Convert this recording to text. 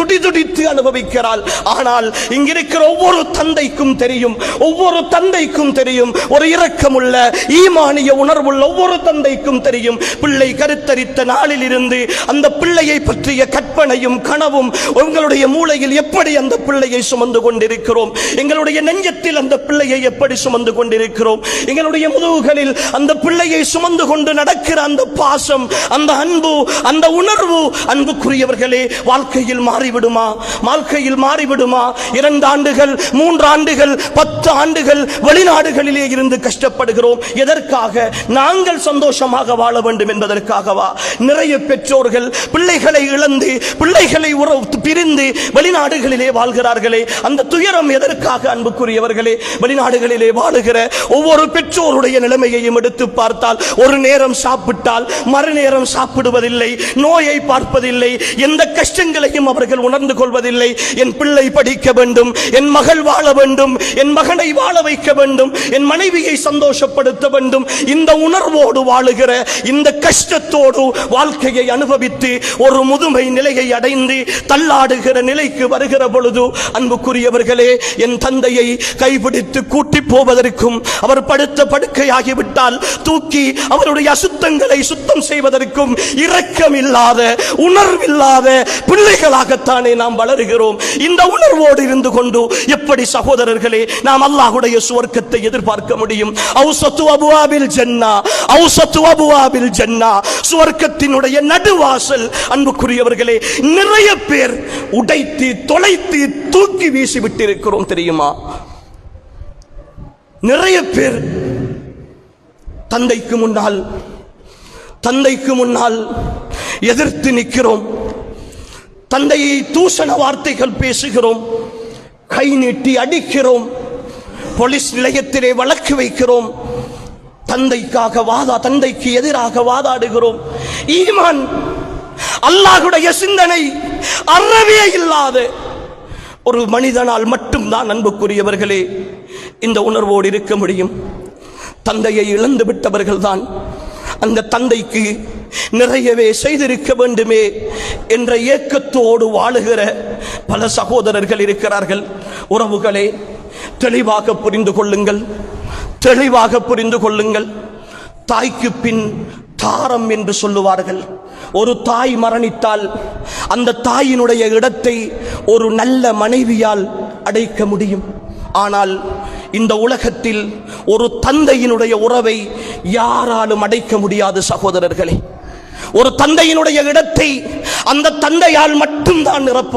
துடி துடித்து அனுபவிக்கிறாள். ஆனால் இங்கிருக்கிற ஒவ்வொரு தந்தைக்கும் தெரியும் ஒவ்வொரு தந்தைக்கும் தெரியும் ஒரு இரக்கமுள்ள ஈமானிய உணர்வுள்ள ஒவ்வொரு தந்தைக்கும் தெரியும். பிள்ளை கருத்தரித்த நாளில் இருந்து அந்த பிள்ளையை பற்றிய கற்பனையும் கனவும் உங்களுடைய மூளையில் எப்படி அந்த பிள்ளையை சுமந்து கொண்டிருக்கிறோம்? எங்களுடைய நெஞ்சத்தில் அந்த பிள்ளையை எப்படி சுமந்து கொண்டிருக்கிறோம்? எங்களுடைய முதுகுகளில் அந்த பிள்ளையை சுமந்து கொண்டு நடக்கிற அந்த பாசம் அந்த அன்பு அந்த உணர்வு அன்புக்குரியவர்களே வாழ்க்கையில் மாறி மாறிவிடுமா? வாழ்க்கையில் மாறிவிடுமா? இரண்டு ஆண்டுகள் மூன்று ஆண்டுகள் பத்து ஆண்டுகள் வெளிநாடுகளிலே இருந்து கஷ்டப்படுகிறோம். எதற்காக? நாங்கள் சந்தோஷமாக வாழ வேண்டும் என்பதற்காகவா? நிறைய பெற்றோர்கள் பிள்ளைகளை இழந்து பிள்ளைகளை உறவு பிரிந்து வெளிநாடுகளிலே வாழ்கிறார்களே. அந்த துயரம் எதற்காக அன்புக்குரியவர்களே? வெளிநாடுகளிலே வாழுகிற ஒவ்வொரு பெற்றோருடைய நிலைமையையும் எடுத்து பார்த்தால் ஒரு நேரம் சாப்பிட்டால் மறுநேரம் சாப்பிடுவதில்லை நோயை பார்ப்பதில்லை. எந்த கஷ்டங்களையும் அவர்கள் உணர்ந்து கொள்வதில்லை. என் பிள்ளை படிக்க வேண்டும் என் மகள் வாழ வேண்டும் என் மகனை வாழ வைக்க வேண்டும் என் மனைவியை சந்தோஷப்படுத்த வேண்டும். இந்த உணர்வோடு வாழுகிற இந்த கஷ்டத்தோடு வாழ்க்கையை அனுபவித்து ஒரு முதுமை நிலையை அடைந்து தள்ளாடுகிற நிலைக்கு வருகிற பொழுது அன்புக்குரியவர்களே என் தந்தையை கைபிடித்து கூட்டி போவதற்கும் அவர் படுத்த படுக்கையாகிவிட்டால் தூக்கி அவருடைய அசுத்தங்களை சுத்தம் செய்வதற்கும் இரக்கமில்லாத உணர்வில்லாத பிள்ளைகளாகத்தானே நாம் வளருகிறோம். இந்த உணர்வோடு இருந்து கொண்டு எப்படி சகோதரர்களே நாம் அல்லாஹுடைய சுவர்க்கத்தை எதிர்பார்க்க முடியும்? அவுசத்து அபுவாபில் ஜன்னா அவுசத்து அபுவாபில் ஜன்னா. சுவர்க்கத்தினுடைய நடுவாசல் அன்புக்குரியவர்களே நிறைய பேர் உடைத்து தொலைத்து தூக்கி வீசி விட்டிருக்கிறோம் தெரியுமா? நிறைய பேர் தந்தைக்கு முன்னால் தந்தைக்கு முன்னால் எதிர்த்து நிற்கிறோம். தந்தையை தூஷண வார்த்தைகள் பேசுகிறோம். கை நீட்டி அடிக்கிறோம். போலீஸ் நிலையத்திலே வழக்கு வைக்கிறோம். தந்தைக்காக வாதா தந்தைக்கு எதிராக வாதாடுகிறோம். ஈமான் அல்லாஹுடைய சிந்தனை அறவே இல்லாத. ஒரு மனிதனால் மட்டும்தான் அன்புக்குரியவர்களே இந்த உணர்வோடு இருக்க முடியும். தந்தையை இழந்து விட்டவர்கள் தான் அந்த தந்தைக்கு நிறையவே செய்திருக்க வேண்டுமே என்ற ஏக்கத்தோடு வாழுகிற பல சகோதரர்கள் இருக்கிறார்கள். உறவுகளே தெளிவாக புரிந்து கொள்ளுங்கள். தெளிவாக புரிந்து கொள்ளுங்கள். தாய்க்கு பின் தாரம் என்று சொல்லுவார்கள். ஒரு தாய் மரணித்தால் அந்த தாயினுடைய இடத்தை ஒரு நல்ல மனைவியால் அடைக்க முடியும். ஆனால் இந்த உலகத்தில் ஒரு தந்தையினுடைய உறவை யாராலும் அடைக்க முடியாது சகோதரர்களே. ஒரு தந்தையினுடைய இடத்தை அந்த தந்தையால் மட்டும்தான் நிரப்ப